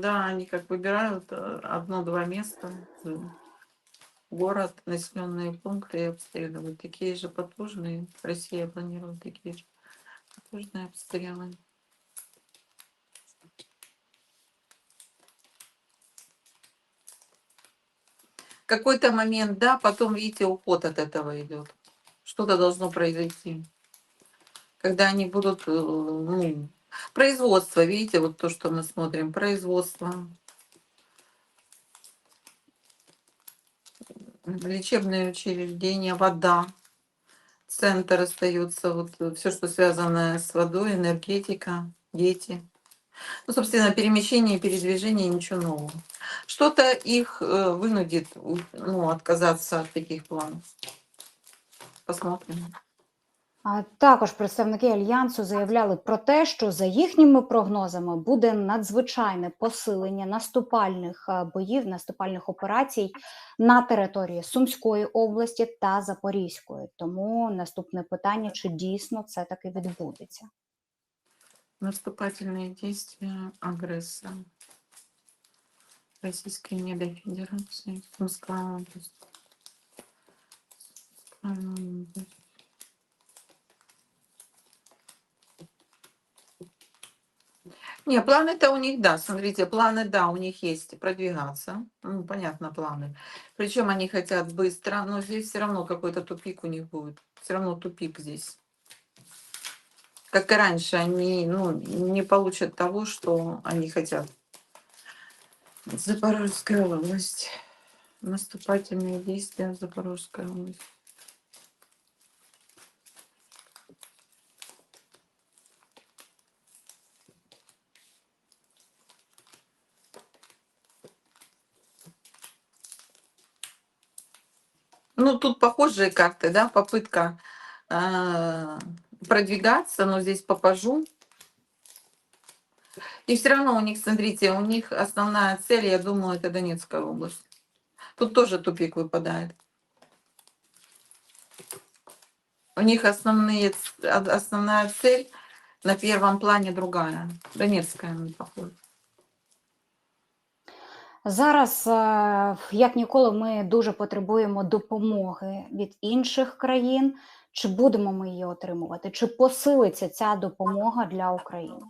Да, они как выбирают э, одно-два места, город, населенные пункты и обстреливают. Такие же потужные. Россия планирует такие же потужные обстрелы. Какой-то момент, да, потом, видите, уход от этого идет. Что-то должно произойти. Когда они будут, э, ну, производство, видите, вот то, что мы смотрим, производство, лечебные учреждения, вода, центр остается, вот все, что связано с водой, энергетика, дети. Ну, собственно, перемещение передвижение ничего нового. Что-то их э, вынудит ну, отказаться от таких планов. Посмотрим. Також представники альянсу заявляли про те, що за їхніми прогнозами буде надзвичайне посилення наступальних е, боїв, наступальних операцій на території Сумської області та Запорізької. Тому наступне питання: чи дійсно це таки відбудеться? Наступательные действия агрессора Российской недофедерации, Сумская область. Не, планы-то у них, да, смотрите, планы, да, у них есть продвигаться, ну, понятно, планы. Причем они хотят быстро, но здесь все равно какой-то тупик у них будет, все равно тупик здесь. Как и раньше, они ну, не получат того, что они хотят. Запорожская область. Наступательные действия в Запорожской тут похожие карты, да, попытка а, продвигаться, но здесь попажу. И все равно у них, смотрите, у них основная цель, я думаю, это Донецкая область. Тут тоже тупик выпадает. У них основные, а- основная цель на первом плане другая. Донецкая, похоже. Зараз, е, як ніколи, ми дуже потребуємо допомоги від інших країн. Чи будемо ми її отримувати? Чи посилиться ця допомога для України?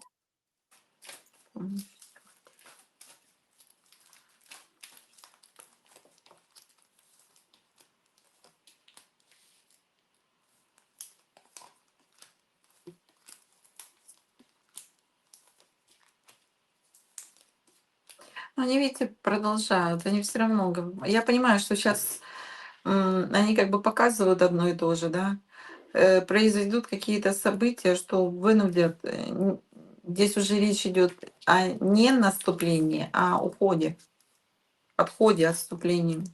Они, видите, продолжают. Они все равно... Я понимаю, что сейчас они как бы показывают одно и то же, да. Э, Произойдут какие-то события, что вынудят... э, Здесь уже речь идет о не наступлении, а уходе. Отходе, отступлении.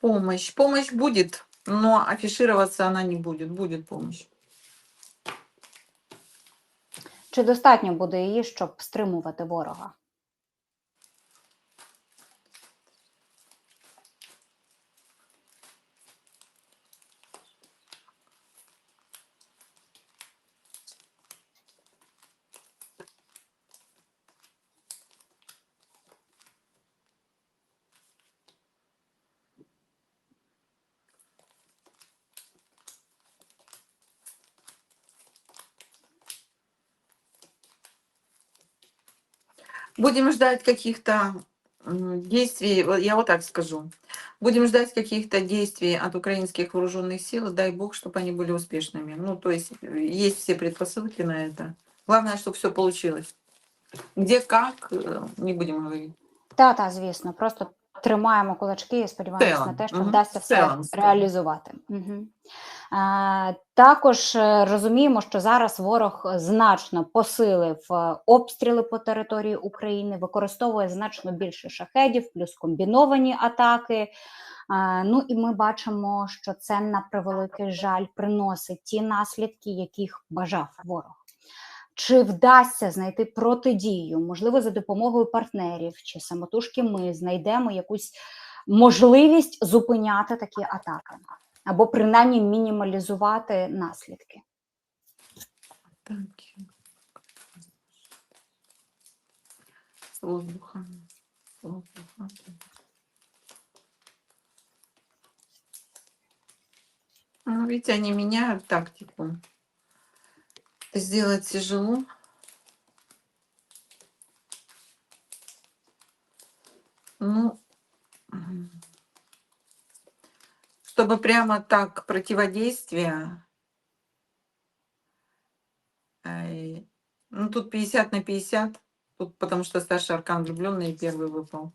Помощь. Помощь будет, но афишироваться она не будет. Будет помощь. Чи достатньо буде її, щоб стримувати ворога? Будем ждать каких-то м, действий, вот я вот так скажу. Будем ждать каких-то действий от украинских вооруженных сил. Дай бог, чтобы они были успешными. Ну, то есть э, есть все предпосылки на это. Главное, чтобы все получилось. Где, как, э, не будем говорить. Та, та, звісно, просто тримаємо кулачки і сподіваємося на Целом, те, що мгм, вдасться в все целом, скажу. реалізувати. Угу. Також е, розуміємо, що зараз ворог значно посилив е, обстріли по території України, використовує значно більше шахедів, плюс комбіновані атаки. Ну і ми бачимо, що це на превеликий жаль приносить ті наслідки, яких бажав ворог. Чи вдасться знайти протидію, можливо, за допомогою партнерів чи самотужки ми знайдемо якусь можливість зупиняти такі атаки, або принаймні мінімалізувати наслідки? Так. С воздуха. С воздуха. Ну, видите, они меняют тактику. Это сделать тяжело. Ну, м, чтобы прямо так противодействие, ну, тут 50 на 50, тут потому что старший аркан влюбленный первый выпал.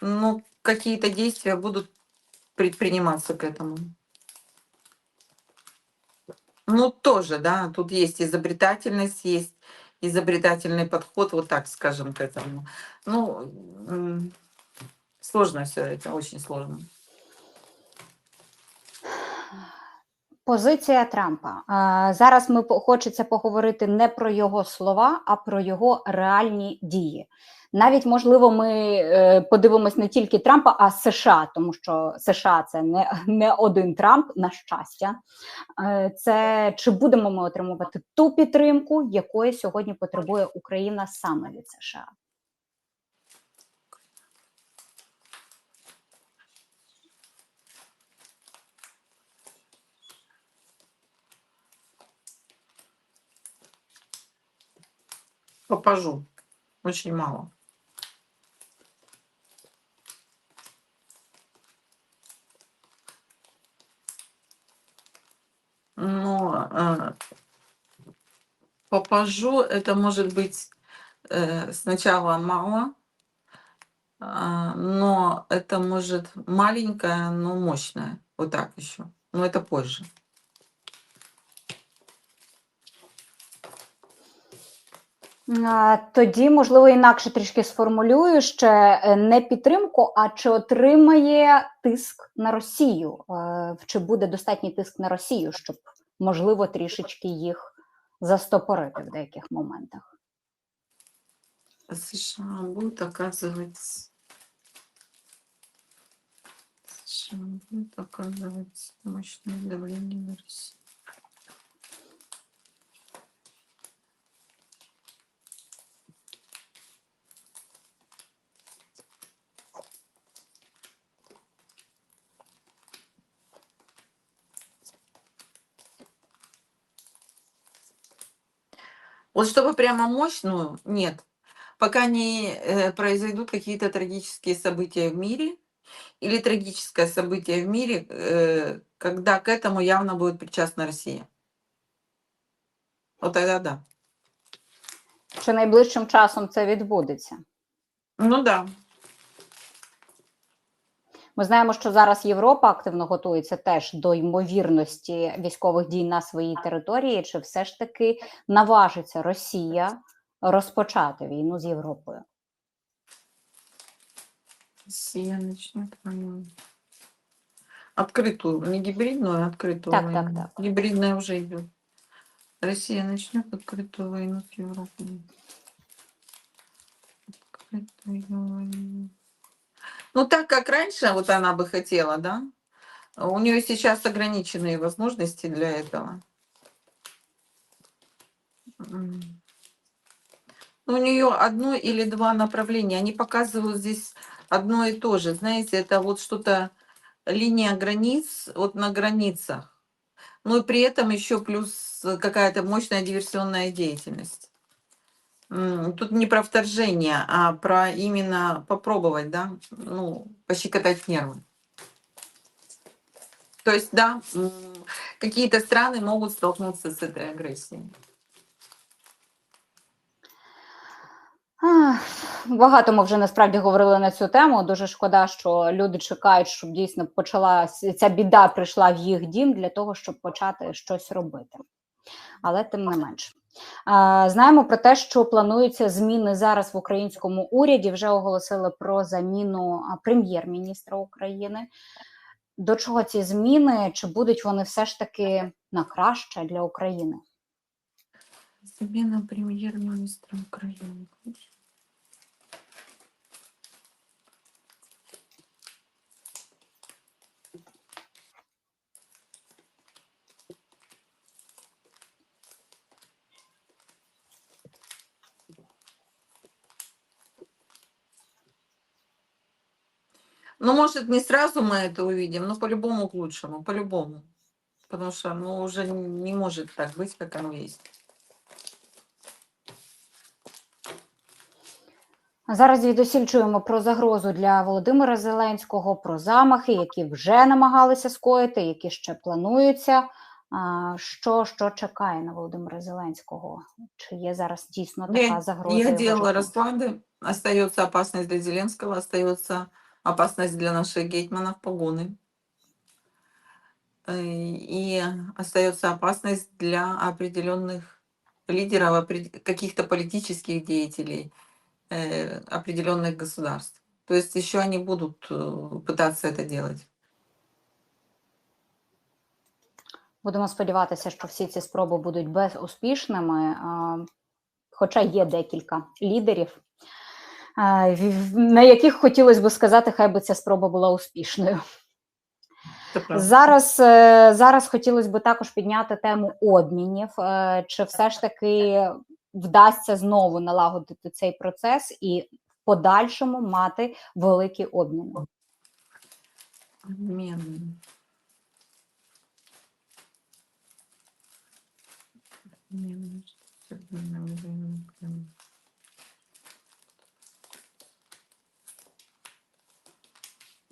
Ну, какие-то действия будут предприниматься к этому. Ну, тоже, да, тут есть изобретательность, есть изобретательный подход, вот так скажем, к этому. Ну, сложно все это, очень сложно. Позиція Трампа. Зараз ми хочеться поговорити не про його слова, а про його реальні дії. Навіть можливо, ми е, подивимось не тільки Трампа, а США, тому що США це не, не один Трамп, на щастя. Е, Це чи будемо ми отримувати ту підтримку, якої сьогодні потребує Україна саме від США? Попажу. Очень мало. Но э, попажу, это может быть э, сначала мало, а, но это может маленькое, но мощное. Вот так еще. Но это позже. Тоді, можливо, інакше трішки сформулюю ще е, не підтримку, а чи отримає тиск на Росію? Е, Чи буде достатній тиск на Росію, щоб можливо трішечки їх застопорити в деяких моментах? США будут оказывать США будут оказывать мощное давление на Россию. Вот чтобы прямо мощную, нет. Пока не э, произойдут какие-то трагические события в мире или трагическое событие в мире, э, когда к этому явно будет причастна Россия. Вот тогда да. Чи найближчим часом це відбудеться? Ну да. Ми знаємо, що зараз Європа активно готується теж до ймовірності військових дій на своїй території. Чи все ж таки наважиться Росія розпочати війну з Європою? Россия начнет войну. Открытую, не гибридную, а открытую Так, войну. так, так. Гибридная уже идет. Россия начнет открытую войну с Европой. Открытую войну. Ну, так как раньше вот она бы хотела, да? У нее сейчас ограниченные возможности для этого. Ну, У нее одно или два направления. Они показывают здесь одно и то же. Знаете, это вот что-то линия границ, вот на границах. Ну и при этом еще плюс э, какая-то мощная диверсионная деятельность. М, Тут не про вторжение, а про именно попробовать, да, ну, пощекотать нервы. То есть, да, м, какие-то страны могут столкнуться с этой агрессией. Ах, Багато ми вже насправді говорили на цю тему. Дуже шкода, що люди чекають, щоб дійсно почала ця біда прийшла в їх дім для того, щоб почати щось робити. Але тим не менш. Знаємо про те, що плануються зміни зараз в українському уряді. Вже оголосили про заміну прем'єр-міністра України. До чого ці зміни? Чи будуть вони все ж таки на краще для України? Зміна прем'єр-міністра Украины. Ну, может, не сразу мы это увидим, но по-любому к лучшему, по-любому. Потому что, ну, уже не может так быть, как оно есть. Зараз звідусіль чуємо про загрозу для Володимира Зеленського, про замахи, які вже намагалися скоїти, які ще плануються. А, Що, що чекає на Володимира Зеленського? Чи є зараз дійсно така Я, загроза? я його делала життю? расклады. Остается опасность для Зеленского, остается опасность для наших гетьманов погоны. Э, И остается опасность для определенных лидеров, опред- каких-то политических деятелей э, определенных государств. То есть еще они будут э, пытаться это делать. Будемо сподіватися, що всі ці спроби будуть безуспішними, а, хоча є декілька лідерів, а, в- На яких хотілося б сказати, хай би ця спроба була успішною. Зараз, е, зараз хотілося б також підняти тему обмінів. Е, Чи все ж таки вдасться знову налагодити цей процес і в подальшому мати великі обміни? Обмен.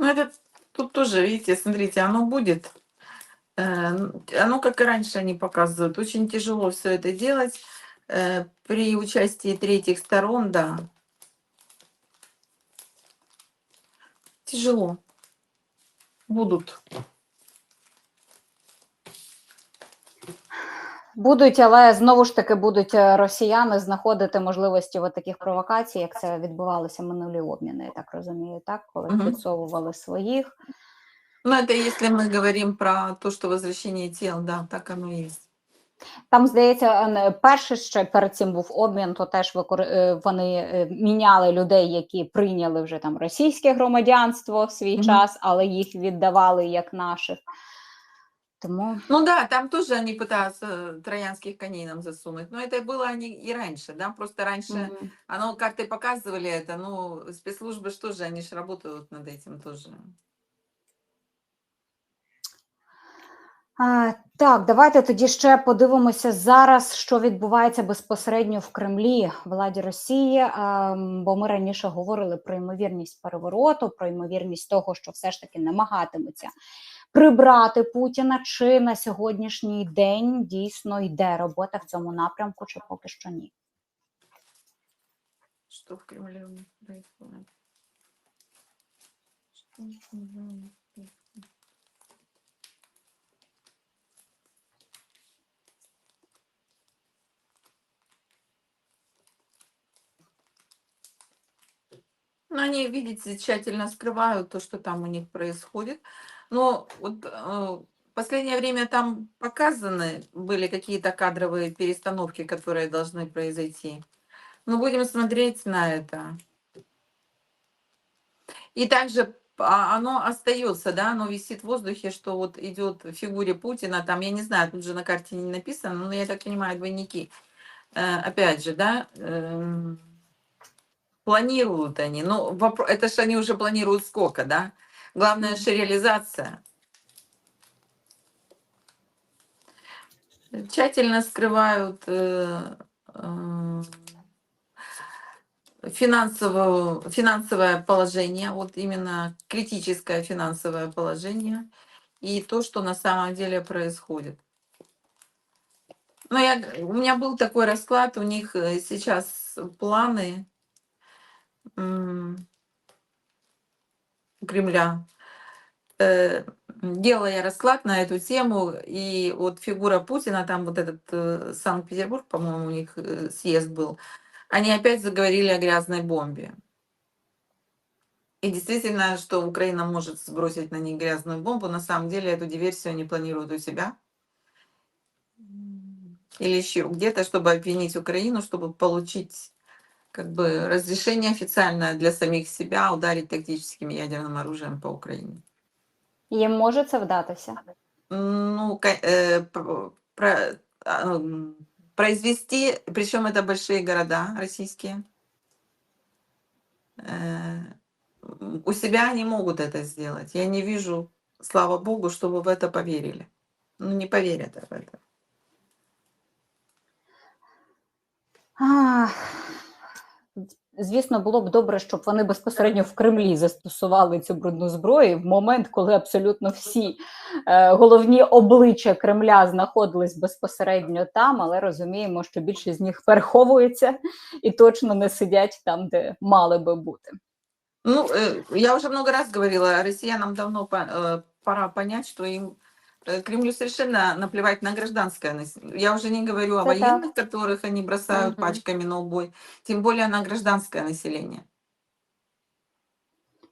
Ну, это тут тоже, видите, смотрите, оно будет. э, Оно, как и раньше они показывают, очень тяжело все это делать. э, При участии третьих сторон, да. Тяжело. Будут. Будуть, але знову ж таки будуть е, росіяни знаходити можливості в таких провокацій, як це відбувалося минулі обміни, я так розумію, так? Коли Мгм. підсовували своїх. Ну, это если мы говорим про то, что возвращение тел, да, так оно и есть. Там, здається, перший ще перед цим був обмін, то теж викор... е, вони е, міняли людей, які прийняли вже там російське громадянство в свій Мгм. час, але їх віддавали як наших. Тому Ну да, там тоже они пытаются э, троянских коней нам засунуть. Но это было они и раньше, да, просто раньше мгм. оно как-то показывали это, ну, спецслужбы что же, они же работают над этим тоже. А, так, давайте тоді ще подивимося зараз, що відбувається безпосередньо в Кремлі владі Росії. А, м, бо ми раніше говорили про ймовірність перевороту, про ймовірність того, що все ж таки намагатиметься прибрати Путіна. Чи на сьогоднішній день дійсно йде робота в цьому напрямку, чи поки що ні? Что в них происходит? Ну, они, видите, тщательно скрывают то, что там у них происходит. Но вот э, в последнее время там показаны были какие-то кадровые перестановки, которые должны произойти. Но будем смотреть на это. И также а, оно остается, да, оно висит в воздухе, что вот идет в фигуре Путина, там, я не знаю, тут же на карте не написано, но я так понимаю, двойники. Э, опять же, да, эм, планируют они, ну, вопро- это же они уже планируют сколько, да? Главное же реализация. Тщательно скрывают э, э, финансовую, финансовое положение, вот именно критическое финансовое положение и то, что на самом деле происходит. Но я, у меня был такой расклад, у них э, сейчас планы у Кремля. Э, Делала я расклад на эту тему, и вот фигура Путина, там вот этот э, Санкт-Петербург, по-моему, у них э, съезд был, они опять заговорили о грязной бомбе. И действительно, что Украина может сбросить на них грязную бомбу, на самом деле эту диверсию они планируют у себя. Или еще где-то, чтобы обвинить Украину, чтобы получить как бы разрешение официальное для самих себя ударить тактическим ядерным оружием по Украине. Їм може це вдатися? Ну, э, про- м, произвести, причем это большие города российские, э, у себя они могут это сделать. Я не вижу, слава богу, чтобы в это поверили. Ну, не поверят в это. Звісно, було б добре, щоб вони безпосередньо в Кремлі застосували цю брудну зброю в момент, коли абсолютно всі е, головні обличчя Кремля знаходились безпосередньо там, але розуміємо, що більшість з них переховується і точно не сидять там, де мали би бути. Ну, э, я уже много раз говорила, россиянам давно по- э, пора понять, что им э, Кремлю совершенно наплевать на гражданское население. Я уже не говорю о Это так. военных, которых они бросают Мгм. пачками на убой, тем более на гражданское население.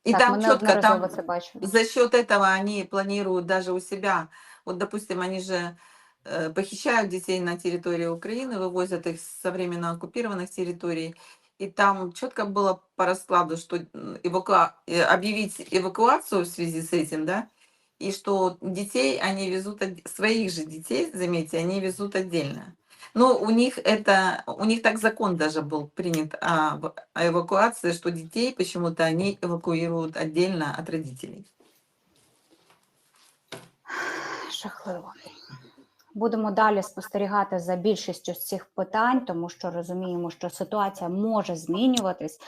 И так, там четко, там за счет этого они планируют даже у себя. Вот, допустим, они же э, похищают детей на территории Украины, вывозят их со временно оккупированных территорий. И там четко было по раскладу, что м, эвакуа- э, объявить эвакуацию в связи с этим, да, и что детей они везут, своих же детей, заметьте, они везут отдельно. Но у них это, у них так закон даже был принят о, о эвакуации, что детей почему-то они эвакуируют отдельно от родителей. Жахливо. Будемо далі спостерігати за більшістю з цих питань, тому що розуміємо, що ситуація може змінюватись,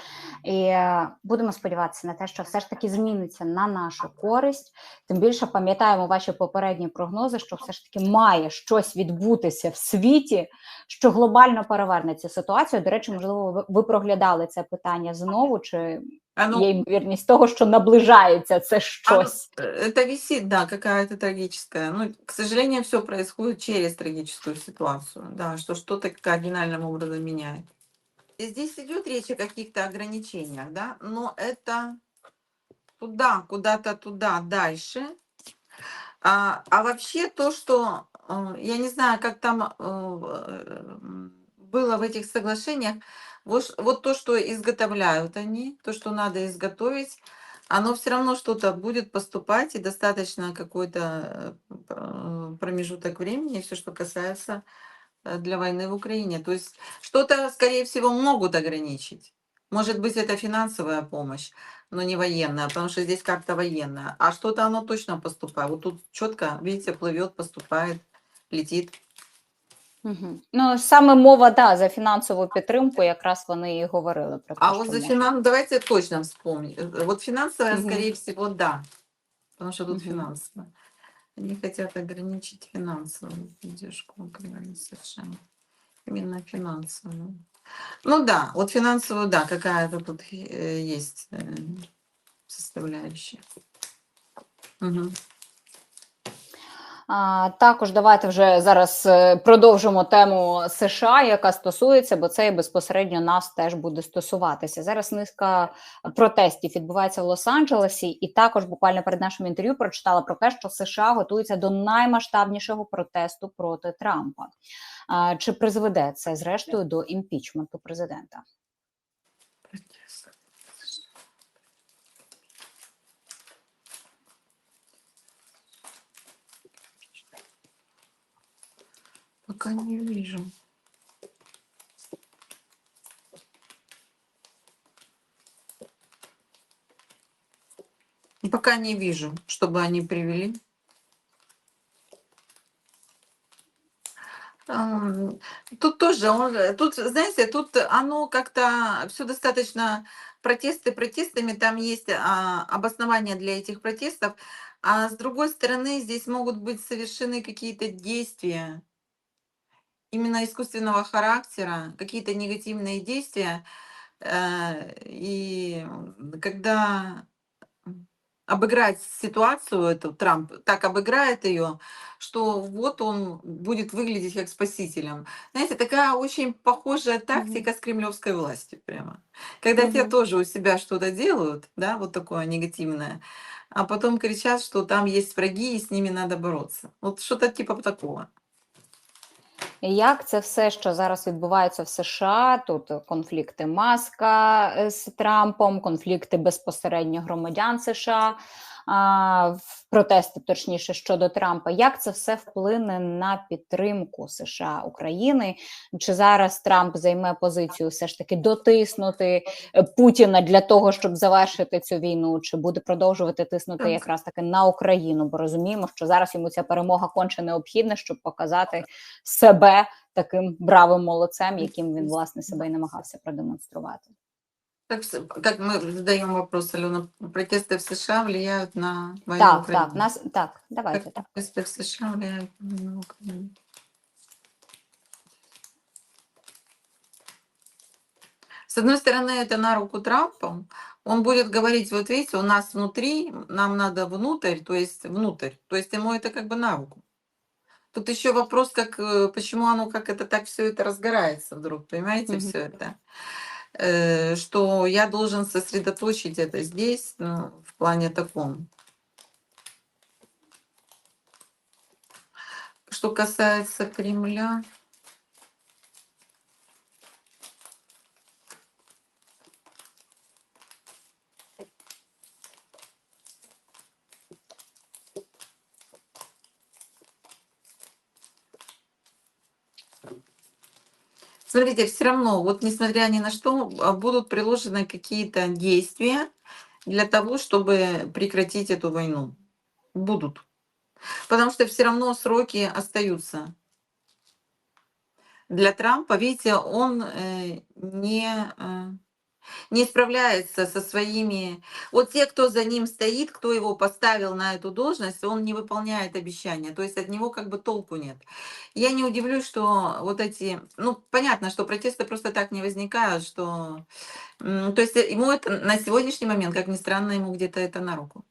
і е, будемо сподіватися на те, що все ж таки зміниться на нашу користь. Тим більше пам'ятаємо ваші попередні прогнози, що все ж таки має щось відбутися в світі, що глобально переверне цю ситуацію. До речі, можливо, ви- ви проглядали це питання знову, чи Оно, є ймовірність того, що наближається це оно, щось. э, это висит, да, какая-то трагическая. Ну, к сожалению, все происходит через трагическую ситуацию, да, что что-то кардинальным образом меняет. И здесь идет речь о каких-то ограничениях, да, но это туда, куда-то туда, дальше. А, а вообще то, что э, я не знаю, как там э, м, было в этих соглашениях, вот, вот то, что изготовляют они, то, что надо изготовить, оно все равно что-то будет поступать, и достаточно какой-то э, п- промежуток времени, все, что касается э, для войны в Украине. То есть что-то, скорее всего, могут ограничить. Может быть, это финансовая помощь, но не военная, потому что здесь как-то военная. А что-то оно точно поступает. Вот тут четко, видите, плывет, поступает, летит. Угу. Ну, саме мова да, за фінансову підтримку, якраз вони і говорили про те, А що вот за може. финанс, давайте точно вспомним. Э, Вот финансовая, Мгм. скорее всего, да. Потому что тут Мгм. финансово. Они хотят ограничить финансовую поддержку Украины совершенно. Именно финансовую. Ну да, вот финансовую, да, какая-то тут э, есть э, составляющая. Мгм. А, також давайте вже зараз е, продовжимо тему США, яка стосується, бо це безпосередньо нас теж буде стосуватися. Зараз низка протестів відбувається в Лос-Анджелесі, і також буквально перед нашим інтерв'ю прочитала про те, що США готуються до наймасштабнішого протесту проти Трампа. Чи призведе це зрештою до імпічменту президента? Пока не вижу. Пока не вижу, чтобы они привели. Ам, Тут тоже, он, тут, знаете, тут оно как-то все достаточно протесты протестами, там есть а, обоснования для этих протестов, а с другой стороны здесь могут быть совершены какие-то действия именно искусственного характера, какие-то негативные действия, э, и когда обыграть ситуацию эту Трамп так обыграет ее, что вот он будет выглядеть как спасителем. Знаете, такая очень похожая тактика с кремлевской властью прямо. Когда те Мгм. тоже у себя что-то делают, да, вот такое негативное, а потом кричат, что там есть враги и с ними надо бороться. Вот что-то типа такого Як це все, що зараз відбувається в США? Тут конфлікти Маска е, з Трампом, конфлікти безпосередньо громадян США. А, в протести, точніше щодо Трампа. Як це все вплине на підтримку США України? Чи зараз Трамп займе позицію все ж таки дотиснути е, Путіна для того, щоб завершити цю війну? Чи буде продовжувати тиснути якраз таки на Україну? Бо розуміємо, що зараз йому ця перемога конче необхідна, щоб показати себе таким бравим молодцем, яким він власне себе і намагався продемонструвати. Так, как мы задаем вопрос, Алена, протесты в США влияют на войну Так, Украины? так, нас так, давайте Как так. протесты в США влияют на войну Украины? С одной стороны, это на руку Трампу. Он будет говорить, вот видите, у нас внутри, нам надо внутрь, то есть внутрь. То есть ему это как бы на руку. Тут еще вопрос, как, э, почему оно, как это так все это разгорается вдруг, понимаете, Мгм. все это. Э, Что я должен сосредоточить это здесь, ну, в плане таком. Что касается Кремля, Смотрите, все равно, вот несмотря ни на что, а, будут приложены какие-то действия для того, чтобы прекратить эту войну. Будут. Потому что все равно сроки остаются. Для Трампа, видите, он э, не, э, не справляется со своими... Вот те, кто за ним стоит, кто его поставил на эту должность, он не выполняет обещания. То есть от него как бы толку нет. Я не удивлюсь, что вот эти... Ну, понятно, что протесты просто так не возникают, что... То есть ему это на сегодняшний момент, как ни странно, ему где-то это на руку.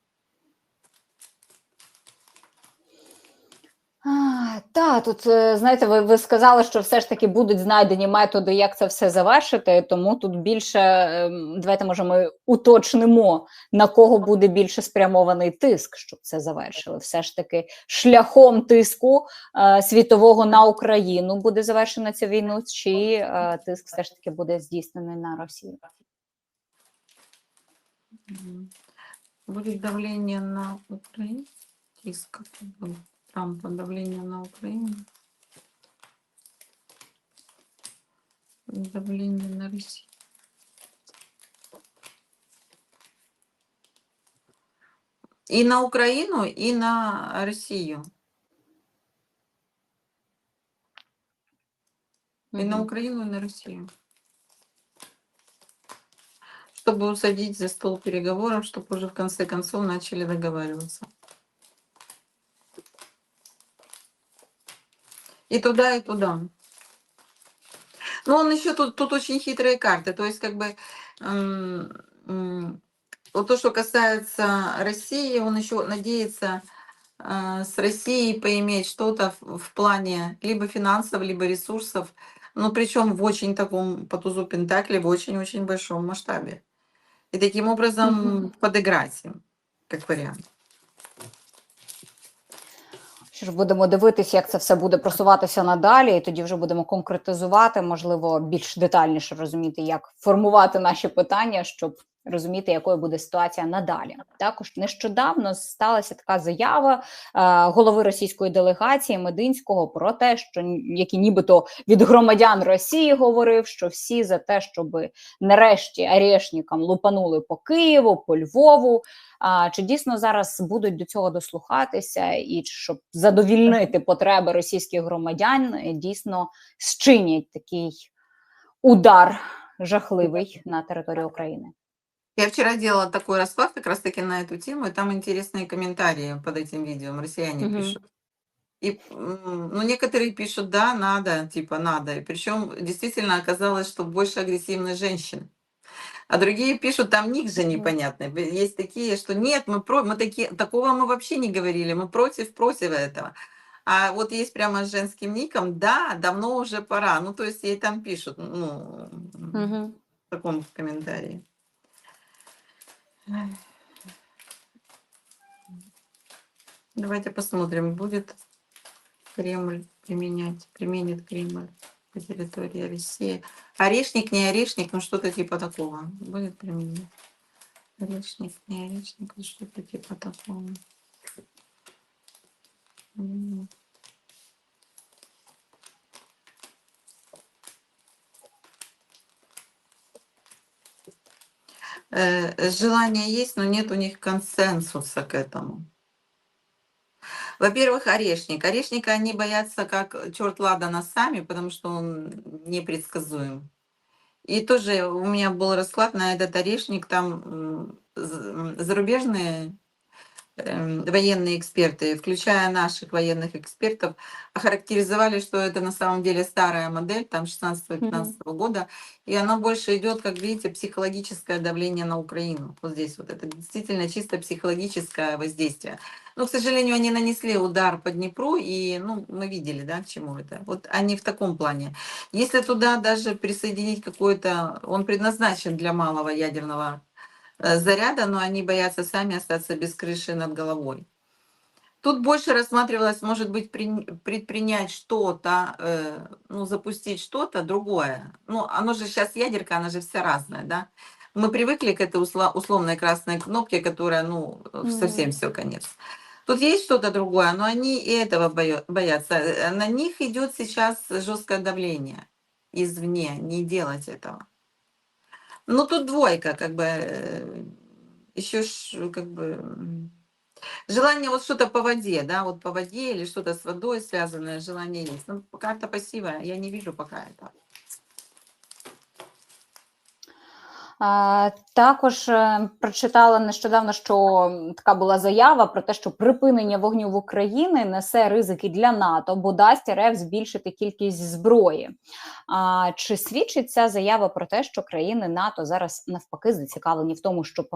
Та тут е, знаєте, ви, ви сказали, що все ж таки будуть знайдені методи, як це все завершити. Тому тут більше ем, давайте може ми уточнимо на кого буде більше спрямований тиск, щоб це завершили. Все ж таки шляхом тиску е, світового на Україну буде завершена ця війну, чи е, тиск все ж таки буде здійснений на Росію? Мгм. Будет давление на Украину? Тиск? Трампа давление на Украину? Давление на Россию. И на Украину, и на Россию. И на. Украину, и на Россию. Чтобы усадить за стол переговоров, чтобы уже в конце концов начали договариваться. И туда, и туда. Но он еще тут, тут очень хитрые карты. То есть, как бы, вот то, что касается России, он еще надеется а, с Россией поиметь что-то в, в плане либо финансов, либо ресурсов, но причем в очень таком, по тузу Пентакли, в очень-очень большом масштабе. И таким образом Мгм. подыграть им, как вариант. Що ж будемо дивитися, як це все буде просуватися надалі, і тоді вже будемо конкретизувати, можливо, більш детальніше розуміти, як формувати наші питання, щоб розуміти, якою буде ситуація надалі. Також нещодавно сталася така заява е, голови російської делегації Мединського про те, що який нібито від громадян Росії говорив, що всі за те, щоб нарешті арешникам лупанули по Києву, по Львову. А чи дійсно зараз будуть до цього дослухатися, і щоб задовільнити потреби російських громадян, дійсно зчинять такий удар жахливий на територію України? Я вчера делала такой расклад как раз-таки на эту тему, и там интересные комментарии под этим видео россияне Мгм. пишут. И, ну, некоторые пишут, да, надо, типа, надо. И причем действительно оказалось, что больше агрессивных женщин. А другие пишут, там ник же непонятный. Есть такие, что нет, мы, про, мы такие, такого мы вообще не говорили, мы против, против этого. А вот есть прямо с женским ником, да, давно уже пора. Ну, то есть ей там пишут, ну, в таком комментарии. Давайте посмотрим, будет Кремль применять, применит Кремль по территории России. Орешник, не орешник, ну что-то типа такого будет применять. Орешник, не орешник, а что-то типа такого. М. желание есть, но нет у них консенсуса к этому. Во-первых, орешник. Орешника они боятся как черт ладана сами, потому что он непредсказуем. И тоже у меня был расклад на этот орешник, там зарубежные военные эксперты, включая наших военных экспертов, охарактеризовали, что это на самом деле старая модель, там 16-15 года, и она больше идет, как видите, психологическое давление на Украину. Вот здесь вот это действительно чисто психологическое воздействие. Но, к сожалению, они нанесли удар по Днепру, и ну, мы видели, да, к чему это. Вот они в таком плане. Если туда даже присоединить какой-то, он предназначен для малого ядерного заряда, но они боятся сами остаться без крыши над головой. Тут больше рассматривалось, может быть, при- предпринять что-то, э, ну, запустить что-то другое. Ну, оно же сейчас ядерка, она же вся разная, да. Мы привыкли к этой усла- условной красной кнопке, которая, ну, Мгм. совсем все конец. Тут есть что-то другое, но они и этого боятся. Э, На них идет сейчас жесткое давление извне, не делать этого. Ну, тут двойка, как бы, еще ж, как бы, желание вот что-то по воде, да, вот по воде или что-то с водой связанное, желание есть. Ну, карта пассивая, я не вижу пока это. Також е, прочитала нещодавно, що така була заява про те, що припинення вогню в Україні несе ризики для НАТО, бо дасть РФ збільшити кількість зброї. А чи свідчить ця заява про те, що країни НАТО зараз навпаки зацікавлені в тому, щоб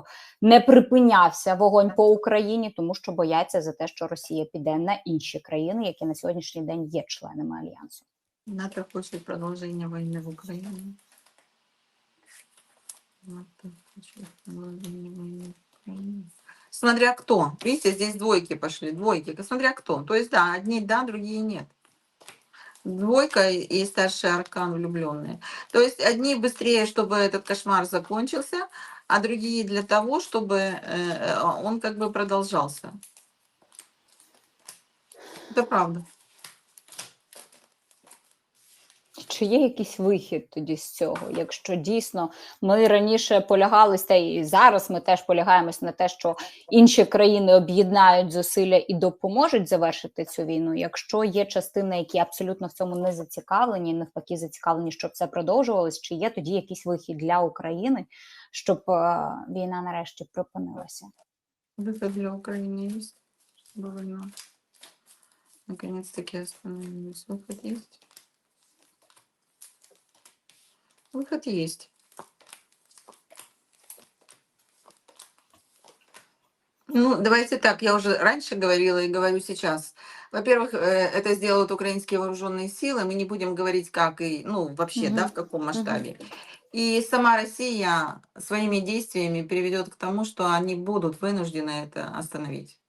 не припинявся вогонь по Україні, тому що бояться за те, що Росія піде на інші країни, які на сьогоднішній день є членами альянсу? НАТО хочет продолжения войны в Украине. Смотря кто. Видите, здесь двойки пошли, двойки. Смотря кто. То есть, да, одни да, другие нет. Двойка и старший аркан влюбленные. То есть одни быстрее, чтобы этот кошмар закончился, а другие для того, чтобы э, он как бы продолжался. Это правда. Чи є якийсь вихід тоді з цього? Якщо дійсно ми раніше полягалися, та і зараз ми теж полягаємось на те, що інші країни об'єднають зусилля і допоможуть завершити цю війну. Якщо є частини, які абсолютно в цьому не зацікавлені, навпаки, зацікавлені, щоб це продовжувалось, чи є тоді якийсь вихід для України, щоб е, війна нарешті припинилася? Выход для Украины есть, чтобы война наконец-таки остановилась. Выход есть. Выход есть. Ну, давайте так, я уже раньше говорила и говорю сейчас. Во-первых, э, это сделают украинские вооруженные силы, мы не будем говорить как и, ну, вообще, да, Мгм. в каком масштабе. И сама Россия своими действиями приведет к тому, что они будут вынуждены это остановить.